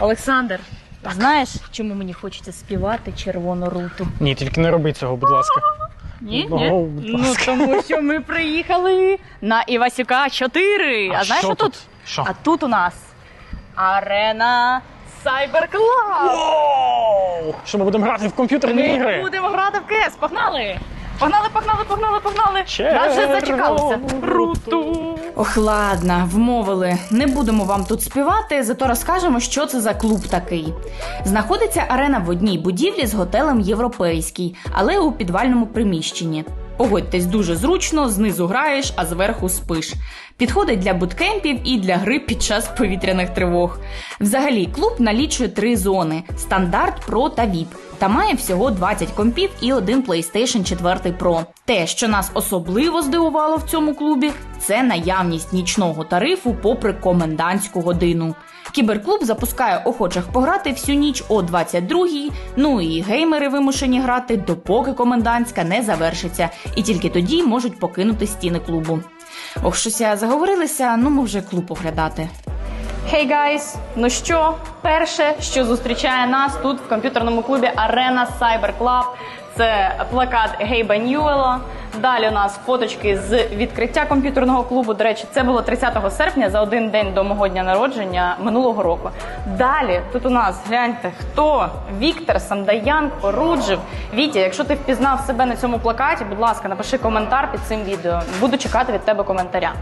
Олександр, знаєш, чому мені хочеться співати червону руту? Ні, тільки не роби цього, будь ласка. Ні, Ну, ні. будь Ну ласка. тому що ми приїхали на Івасюка 4. А, знаєш, що тут? Що? А тут у нас арена Cyber Club. Що ми будемо грати в комп'ютерні Ми ігри? будемо грати в КС. Погнали! Погнали, погнали, погнали, погнали! Нас вже зачекалися. руту. Ох, ладно, вмовили. Не будемо вам тут співати, зато розкажемо, що це за клуб такий. Знаходиться арена в одній будівлі з готелем Європейський, але у підвальному приміщенні. Погодьтесь, дуже зручно, знизу граєш, а зверху спиш. Підходить для буткемпів і для гри під час повітряних тривог. Взагалі, клуб налічує три зони: стандарт, про та VIP. Та має всього 20 компів і один PlayStation 4 Pro. Те, що нас особливо здивувало в цьому клубі, це наявність нічного тарифу попри комендантську годину. Кіберклуб запускає охочих пограти всю ніч о 22-й, ну і геймери вимушені грати, допоки комендантська не завершиться, і тільки тоді можуть покинути стіни клубу. Ох, щось я заговорилася, ну ми вже клуб оглядати. Hey guys! Ну що, перше, що зустрічає нас тут в комп'ютерному клубі Arena Cyber Club, це плакат Гейба Ньюела. Далі у нас фоточки з відкриття комп'ютерного клубу. До речі, це було 30 серпня за один день до мого дня народження минулого року. Далі тут у нас гляньте, хто Віктор Самдаян Поруджив. Вітя, якщо ти впізнав себе на цьому плакаті, будь ласка, напиши коментар під цим відео. Буду чекати від тебе коментаря.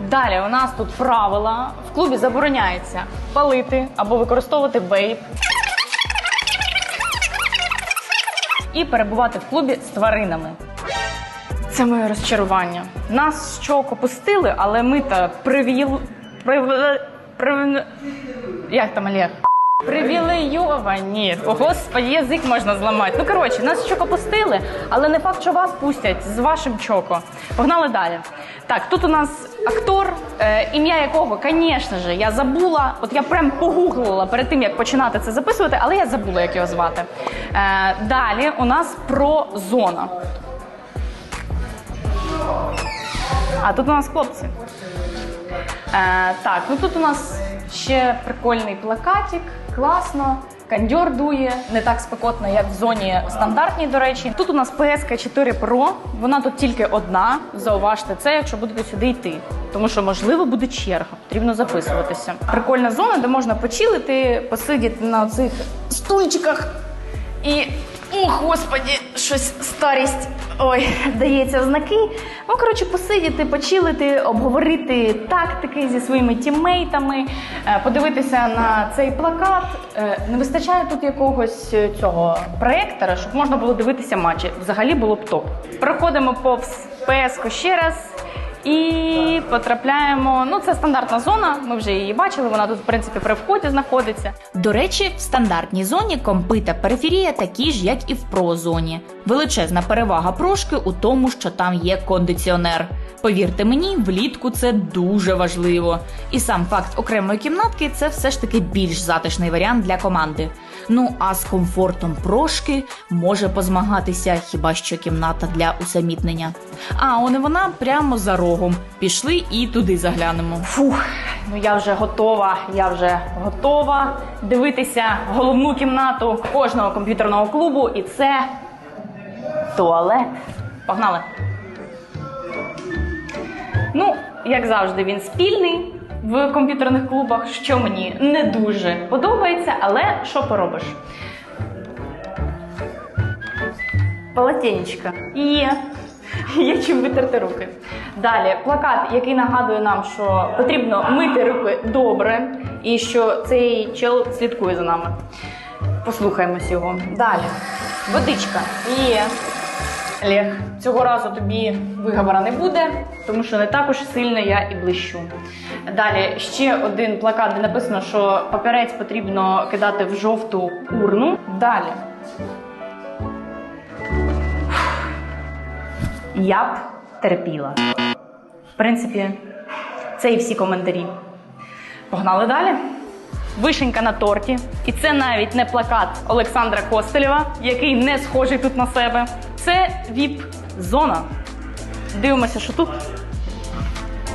Далі у нас тут правила в клубі забороняється палити або використовувати вейп. І перебувати в клубі з тваринами. Це моє розчарування. Нас щок опустили, але ми та привіл... Прив... Прив... Як там Олег? Привілейовані. О, господи, язик можна зламати. Ну коротше, нас чоко пустили, але не факт, що вас пустять з вашим чоко. Погнали далі. Так, тут у нас актор, е, ім'я якого, звісно ж, я забула. От я прям погуглила перед тим, як починати це записувати, але я забула, як його звати. Е, далі у нас про зона. А тут у нас хлопці. Е, так, ну тут у нас ще прикольний плакатик, класно. Кандьор дує, не так спекотно, як в зоні стандартній, до речі. Тут у нас PSK 4 Pro, вона тут тільки одна. Зауважте це, якщо будете сюди йти. Тому що, можливо, буде черга, потрібно записуватися. Прикольна зона, де можна почилити, посидіти на цих стульчиках і. О, господі, щось старість. Ой, дається в знаки. Ну, коротше, посидіти, почилити, обговорити тактики зі своїми тіммейтами, е, подивитися на цей плакат. Е, Не вистачає тут якогось е, цього проєктора, щоб можна було дивитися матчі. Взагалі було б топ. Проходимо повз ПСК ще раз. І потрапляємо. Ну, це стандартна зона. Ми вже її бачили. Вона тут, в принципі, при вході знаходиться. До речі, в стандартній зоні компи та периферія такі ж, як і в прозоні. Величезна перевага прошки у тому, що там є кондиціонер. Повірте мені, влітку це дуже важливо. І сам факт окремої кімнатки це все ж таки більш затишний варіант для команди. Ну а з комфортом прошки може позмагатися хіба що кімната для усамітнення. А он і вона прямо за рогом. Пішли і туди заглянемо. Фух, ну я вже готова. Я вже готова дивитися головну кімнату кожного комп'ютерного клубу, і це туалет. Погнали! Ну, як завжди, він спільний в комп'ютерних клубах, що мені не дуже подобається, але що поробиш? Полотенечко. Є. Є чим витерти руки. Далі плакат, який нагадує нам, що потрібно мити руки добре, і що цей чел слідкує за нами. Послухаємось його. Далі. Водичка. Є. Олег, цього разу тобі виговора не буде, тому що не також сильно я і блищу. Далі ще один плакат, де написано, що папірець потрібно кидати в жовту урну. Далі. Я б терпіла. В принципі, це і всі коментарі. Погнали далі. Вишенька на торті. І це навіть не плакат Олександра Костелєва, який не схожий тут на себе. Це віп-зона. Дивимося, що тут.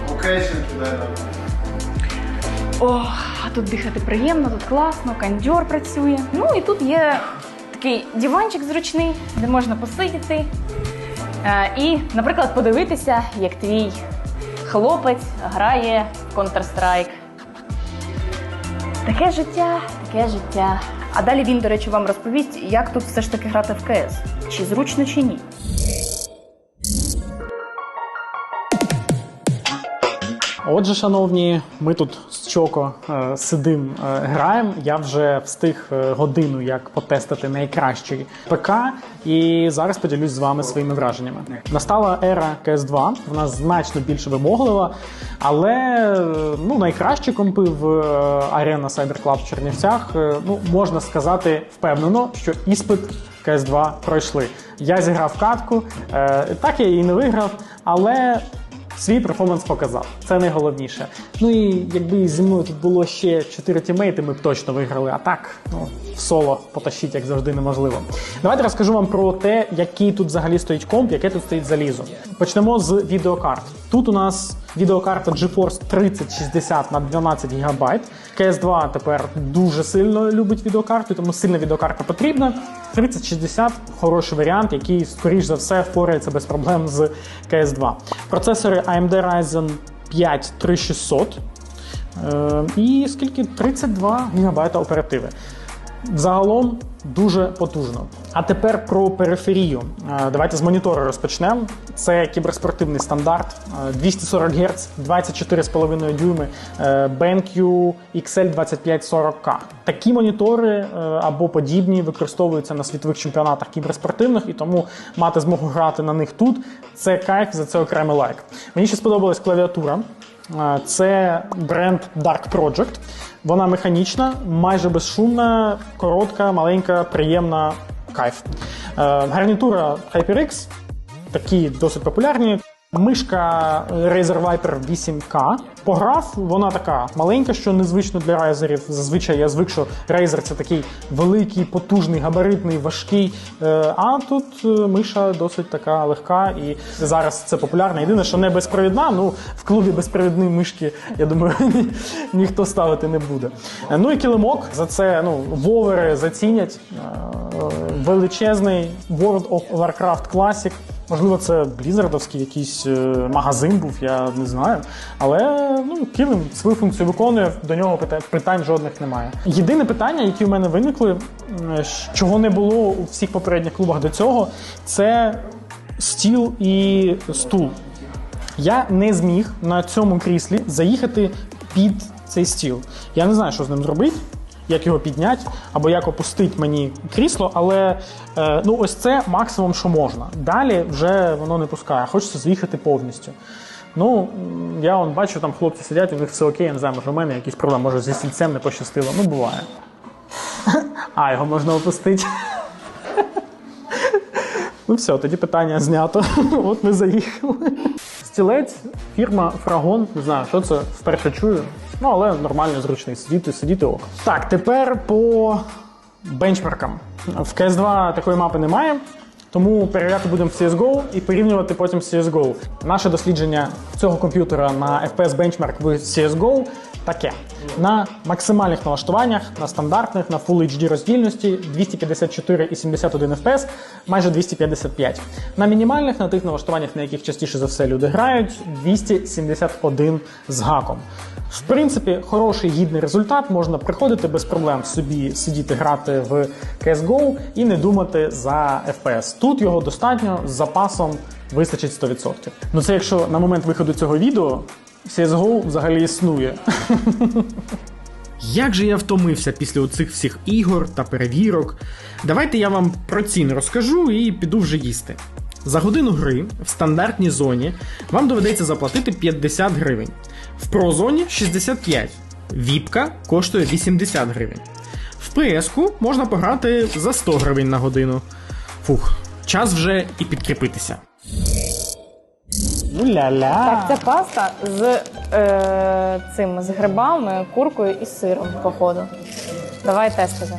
Location together. О, тут дихати приємно, тут класно, кондьор працює. Ну і тут є такий диванчик зручний, де можна посидіти. Е, і, наприклад, подивитися, як твій хлопець грає в Counter-Strike. Таке життя, таке життя. А далі він, до речі, вам розповість, як тут все ж таки грати в КС. Чи зручно, чи ні. Отже, шановні, ми тут з Чоко е, сидим, е, граємо. Я вже встиг е, годину як потестити найкращий ПК, і зараз поділюсь з вами своїми враженнями. Настала ера CS2, вона значно більш вимоглива, але е, ну, найкращі компи в е, Arena Cyber Club в Чернівцях, ну, можна сказати впевнено, що іспит CS2 пройшли. Я зіграв катку, е, так я її не виграв, але Свій перформанс показав. Це найголовніше. Ну і якби зі мною тут було ще чотири тімейти, ми б точно виграли. А так, ну, в соло потащить, як завжди, неможливо. Давайте розкажу вам про те, який тут взагалі стоїть комп, яке тут стоїть залізо. Почнемо з відеокарт. Тут у нас відеокарта GeForce 3060 на 12 ГБ. CS2 тепер дуже сильно любить відеокарту, тому сильна відеокарта потрібна. 3060 хороший варіант, який, скоріш за все, впорається без проблем з CS2. Процесори AMD Ryzen 5 3600. Е, і скільки? 32 ГБ оперативи. Загалом дуже потужно. А тепер про периферію. Е, Давайте з монітора розпочнемо. Це кіберспортивний стандарт, е, 240 Гц, 24,5 дюйми, е, BenQ XL 2540K. Такі монітори е, або подібні використовуються на світових чемпіонатах кіберспортивних, і тому мати змогу грати на них тут це кайф, за це окремий лайк. Мені ще сподобалась клавіатура. Е, Це бренд Dark Project. Вона механічна, майже безшумна, коротка, маленька, приємна кайф. Е, Гарнітура HyperX, такі досить популярні. Мишка Razer Viper 8K. Пограв, вона така маленька, що незвично для райзерів. Зазвичай я звик, що Razer це такий великий, потужний, габаритний, важкий. Е, А тут е, миша досить така легка, і зараз це популярно. Єдине, що не безпровідна. Ну в клубі безпровідні мишки, я думаю, ні- ніхто ставити не буде. Ну і килимок за це ну вовери зацінять. Е, Величезний World of Warcraft Classic. Можливо, це Блізардовський якийсь е, магазин був, я не знаю. Але ну, килим свою функцію виконує, до нього питань, жодних немає. Єдине питання, які в мене виникли, чого не було у всіх попередніх клубах до цього, це стіл і стул. Я не зміг на цьому кріслі заїхати під цей стіл. Я не знаю, що з ним зробити, як його підняти, або як опустити мені крісло, але е, ну ось це максимум, що можна. Далі вже воно не пускає. Хочеться з'їхати повністю. Ну, я вон бачу, там хлопці сидять, у них все окей, я не знаю, може, у мене якісь проблеми, може зі стільцем не пощастило. Ну, буває. А, його можна опустити. Ну все, тоді питання знято. От ми заїхали. Стілець, фірма Фрагон. Не знаю, що це вперше чую. Ну, але нормально, зручний. Сидіти, сидіти ок. Так, тепер по бенчмаркам. В CS2 такої мапи немає. Тому перевіряти будемо в CSGO і порівнювати потім з CSGO. Наше дослідження цього комп'ютера на FPS бенчмарк в CSGO таке. На максимальних налаштуваннях, на стандартних, на Full HD роздільності 254 і 71 FPS, майже 255. На мінімальних, на тих налаштуваннях, на яких частіше за все люди грають, 271 з гаком. В принципі, хороший гідний результат можна приходити без проблем собі сидіти грати в CSGO і не думати за FPS. Тут його достатньо з запасом вистачить 100%. Ну це якщо на момент виходу цього відео CSGO взагалі існує. Як же я втомився після оцих всіх ігор та перевірок. Давайте я вам про ціни розкажу і піду вже їсти. За годину гри в стандартній зоні вам доведеться заплатити 50 гривень. В прозоні 65. Віпка коштує 80 гривень. В PS-ку можна пограти за 100 гривень на годину. Фух, час вже і підкріпитися. Так, це паста з е, цим з грибами, куркою і сиром, походу. Давай тестити.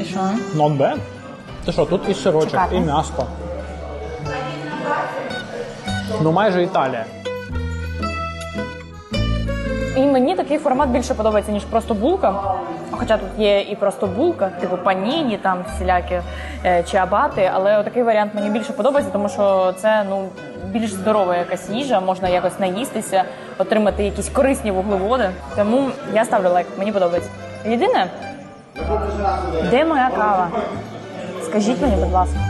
І що? Not bad. Ти що, тут і сирочок, Цікаво. і м'ясо. Ну майже Італія. І мені такий формат більше подобається, ніж просто булка. Хоча тут є і просто булка, типу паніні, там всілякі чи абати, але такий варіант мені більше подобається, тому що це ну більш здорова якась їжа, можна якось наїстися, отримати якісь корисні вуглеводи. Тому я ставлю лайк, мені подобається. Єдине, де моя кава? Скажіть мені, будь ласка.